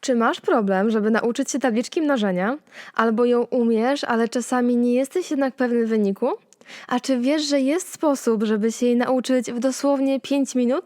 Czy masz problem, żeby nauczyć się tabliczki mnożenia? Albo ją umiesz, ale czasami nie jesteś jednak pewny wyniku? A czy wiesz, że jest sposób, żeby się jej nauczyć w dosłownie 5 minut?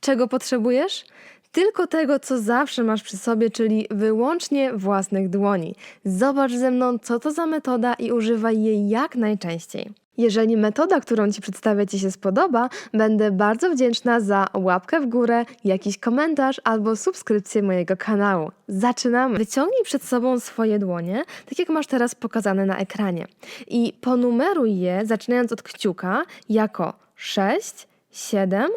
Czego potrzebujesz? Tylko tego, co zawsze masz przy sobie, czyli wyłącznie własnych dłoni. Zobacz ze mną, co to za metoda i używaj jej jak najczęściej. Jeżeli metoda, którą Ci przedstawię, Ci się spodoba, będę bardzo wdzięczna za łapkę w górę, jakiś komentarz albo subskrypcję mojego kanału. Zaczynamy! Wyciągnij przed sobą swoje dłonie, tak jak masz teraz pokazane na ekranie. I ponumeruj je, zaczynając od kciuka, jako 6, 7,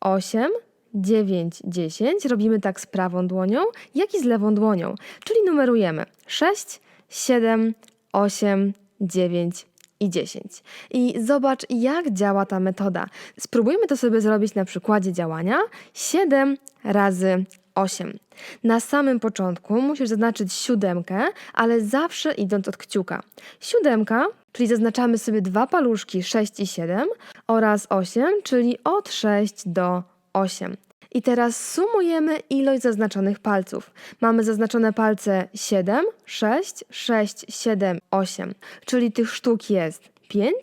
8, 9, 10. Robimy tak z prawą dłonią, jak i z lewą dłonią. Czyli numerujemy 6, 7, 8, 9 i 10. I zobacz, jak działa ta metoda. Spróbujmy to sobie zrobić na przykładzie działania 7 razy 8. Na samym początku musisz zaznaczyć siódemkę, ale zawsze idąc od kciuka. Siódemka, czyli zaznaczamy sobie dwa paluszki 6 i 7 oraz 8, czyli od 6 do 8. I teraz sumujemy ilość zaznaczonych palców. Mamy zaznaczone palce 7, 6, 6, 7, 8, czyli tych sztuk jest 5.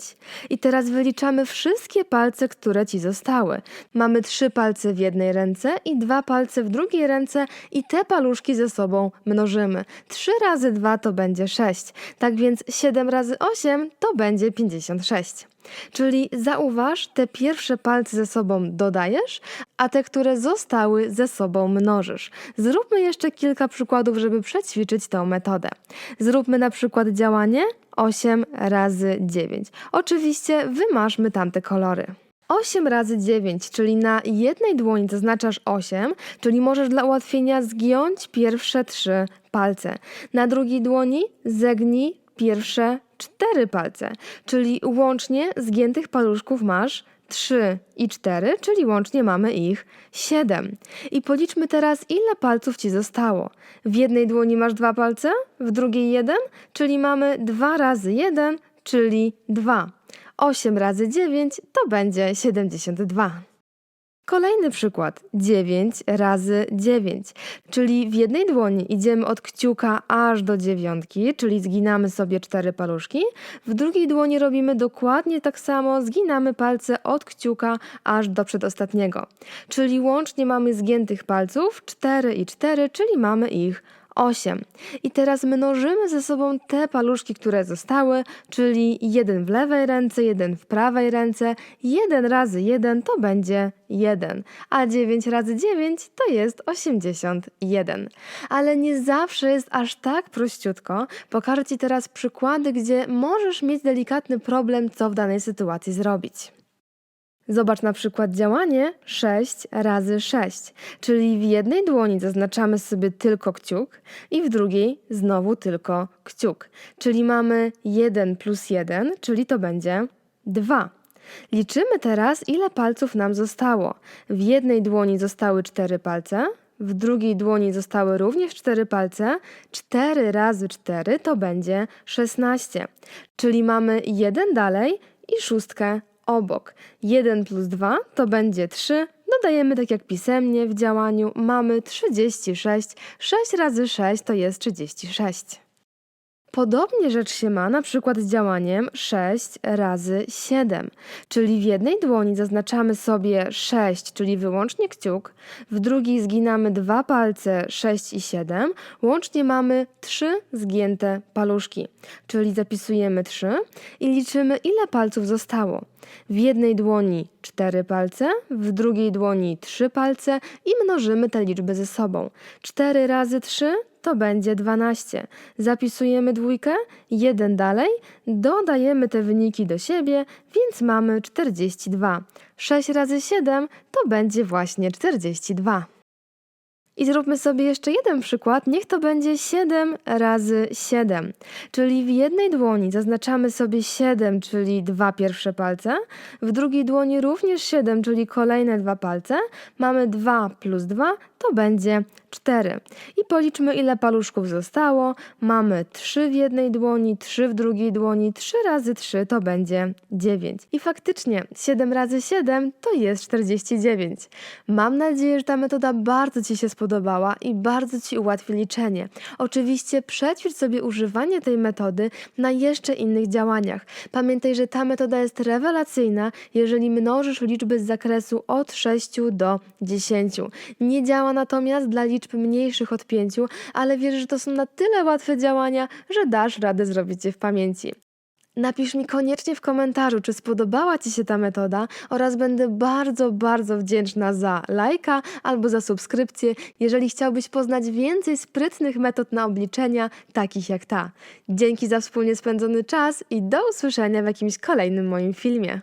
I teraz wyliczamy wszystkie palce, które ci zostały. Mamy trzy palce w jednej ręce i dwa palce w drugiej ręce i te paluszki ze sobą mnożymy. 3 razy 2 to będzie 6. Tak więc 7 razy 8 to będzie 56. Czyli zauważ, te pierwsze palce ze sobą dodajesz, a te, które zostały ze sobą mnożysz. Zróbmy jeszcze kilka przykładów, żeby przećwiczyć tą metodę. Zróbmy na przykład działanie 8 razy 9. Oczywiście wymaszmy tamte kolory. 8 razy 9, czyli na jednej dłoni zaznaczasz 8, czyli możesz dla ułatwienia zgiąć pierwsze trzy palce. Na drugiej dłoni zegnij pierwsze cztery palce, czyli łącznie zgiętych paluszków masz 3 i 4, czyli łącznie mamy ich 7. I policzmy teraz, ile palców ci zostało. W jednej dłoni masz dwa palce, w drugiej jeden, czyli mamy 2 razy 1, czyli 2. 8 razy 9 to będzie 72. Kolejny przykład 9 razy 9, czyli w jednej dłoni idziemy od kciuka aż do dziewiątki, czyli zginamy sobie cztery paluszki. W drugiej dłoni robimy dokładnie tak samo, zginamy palce od kciuka aż do przedostatniego. Czyli łącznie mamy zgiętych palców 4 i 4, czyli mamy ich 8. I teraz mnożymy ze sobą te paluszki, które zostały, czyli jeden w lewej ręce, jeden w prawej ręce. 1 razy 1 to będzie 1, a 9 razy 9 to jest 81. Ale nie zawsze jest aż tak prościutko. Pokażę Ci teraz przykłady, gdzie możesz mieć delikatny problem, co w danej sytuacji zrobić. Zobacz na przykład działanie 6 razy 6, czyli w jednej dłoni zaznaczamy sobie tylko kciuk i w drugiej znowu tylko kciuk. Czyli mamy 1 plus 1, czyli to będzie 2. Liczymy teraz, ile palców nam zostało. W jednej dłoni zostały 4 palce, w drugiej dłoni zostały również 4 palce. 4 razy 4 to będzie 16. Czyli mamy 1 dalej i szóstkę obok. 1 plus 2 to będzie 3. Dodajemy tak jak pisemnie w działaniu. Mamy 36. 6 razy 6 to jest 36. Podobnie rzecz się ma na przykład z działaniem 6 razy 7, czyli w jednej dłoni zaznaczamy sobie 6, czyli wyłącznie kciuk, w drugiej zginamy dwa palce 6 i 7, łącznie mamy 3 zgięte paluszki, czyli zapisujemy 3 i liczymy ile palców zostało. W jednej dłoni 4 palce, w drugiej dłoni 3 palce i mnożymy te liczby ze sobą. 4 razy 3 to będzie 12. Zapisujemy dwójkę, jeden dalej, dodajemy te wyniki do siebie, więc mamy 42. 6 razy 7 to będzie właśnie 42. I zróbmy sobie jeszcze jeden przykład. Niech to będzie 7 razy 7. Czyli w jednej dłoni zaznaczamy sobie 7, czyli dwa pierwsze palce. W drugiej dłoni również 7, czyli kolejne dwa palce. Mamy 2 plus 2, to będzie 4. I policzmy, ile paluszków zostało. Mamy 3 w jednej dłoni, 3 w drugiej dłoni, 3 razy 3 to będzie 9. I faktycznie 7 razy 7 to jest 49. Mam nadzieję, że ta metoda bardzo Ci się spodoba spodobała i bardzo Ci ułatwi liczenie. Oczywiście przećwicz sobie używanie tej metody na jeszcze innych działaniach. Pamiętaj, że ta metoda jest rewelacyjna, jeżeli mnożysz liczby z zakresu od 6 do 10. Nie działa natomiast dla liczb mniejszych od 5, ale wierzę, że to są na tyle łatwe działania, że dasz radę zrobić je w pamięci. Napisz mi koniecznie w komentarzu, czy spodobała Ci się ta metoda oraz będę bardzo, bardzo wdzięczna za lajka albo za subskrypcję, jeżeli chciałbyś poznać więcej sprytnych metod na obliczenia, takich jak ta. Dzięki za wspólnie spędzony czas i do usłyszenia w jakimś kolejnym moim filmie.